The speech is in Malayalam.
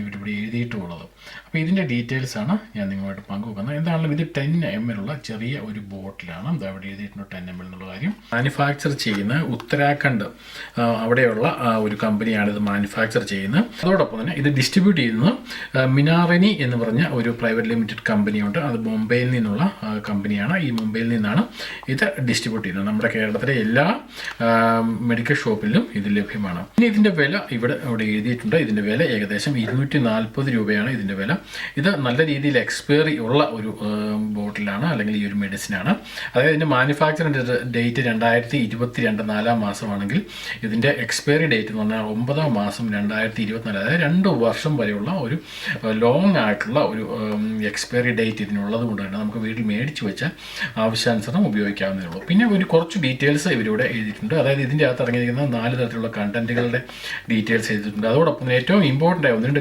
ഇവരിവിടെ എഴുതിയിട്ടുള്ളത്. അപ്പോൾ ഇതിന്റെ ഡീറ്റെയിൽസാണ് ഞാൻ നിങ്ങളുമായിട്ട് പങ്കുവെക്കുന്നത്. എന്താണെങ്കിലും ഇത് ടെൻ എം എല്ലുള്ള ചെറിയ ഒരു ബോട്ടിലാണ്. ഇത് അവിടെ എഴുതിയിട്ടുണ്ട് ടെൻ എം എൽ എന്നുള്ള കാര്യം. മാനുഫാക്ചർ ചെയ്യുന്ന ഉത്തരാഖണ്ഡ് അവിടെയുള്ള ഒരു കമ്പനിയാണ് ഇത് മാനുഫാക്ചർ ചെയ്യുന്നത്. അതോടൊപ്പം തന്നെ ഇത് ഡിസ്ട്രിബ്യൂട്ട് ചെയ്യുന്നത് മിനാറിനി എന്ന് പറഞ്ഞ ഒരു പ്രൈവറ്റ് ലിമിറ്റഡ് കമ്പനിയുണ്ട് അത് മുംബൈയിൽ നിന്നുള്ള കമ്പനിയാണ് ഈ മുംബൈയിൽ നിന്നാണ് ഇത് ഡിസ്ട്രിബ്യൂട്ട് ചെയ്യുന്നത്. നമ്മുടെ കേരളത്തിലെ എല്ലാ മെഡിക്കൽ ഷോപ്പിലും ഇത് ലഭ്യമാണ്. ഇനി ഇതിന്റെ വില ഇവിടെ അവിടെ എഴുതിയിട്ടുണ്ട്. ഇതിന്റെ വില ഏകദേശം ഇരുന്നൂറ്റി നാൽപ്പത് രൂപയാണ് ഇതിന്റെ വില. ഇത് നല്ല രീതിയിൽ എക്സ്പയറി ഉള്ള ഒരു ബോട്ടിലാണ് അല്ലെങ്കിൽ ഈ ഒരു മെഡിസിനാണ്. അതായത് ഇതിന്റെ മാനുഫാക്ചറിന്റെ ഡേറ്റ് രണ്ടായിരത്തി ഇരുപത്തി രണ്ട് നാലാം മാസമാണെങ്കിൽ ഇതിന്റെ എക്സ്പയറി ഡേറ്റ് എന്ന് പറഞ്ഞാൽ ഒമ്പതാം മാസം രണ്ടായിരത്തി ഇരുപത്തിനാല് അതായത് രണ്ട് വർഷം വരെയുള്ള ഒരു ലോങ് ആയിട്ടുള്ള ഒരു എക്സ്പയറി ഡേറ്റ് ഇതിനുള്ളത് കൊണ്ട് തന്നെ നമുക്ക് വീട്ടിൽ മേടിച്ച് വെച്ചാൽ ആവശ്യാനുസരണം ഉപയോഗിക്കാവുന്നതേ ഉള്ളൂ. പിന്നെ ഒരു കുറച്ച് ഡീറ്റെയിൽസ് ഇവരിവിടെ എഴുതിയിട്ടുണ്ട്. അതായത് ഇതിന്റെ അകത്ത് അടങ്ങിയിരിക്കുന്ന നാല് തരത്തിലുള്ള കണ്ടന്റുകളുടെ ഡീറ്റെയിൽസ് എഴുതിയിട്ടുണ്ട്. അതോടൊപ്പം ഏറ്റവും ഇമ്പോർട്ടന്റ് ആയ ഒന്ന്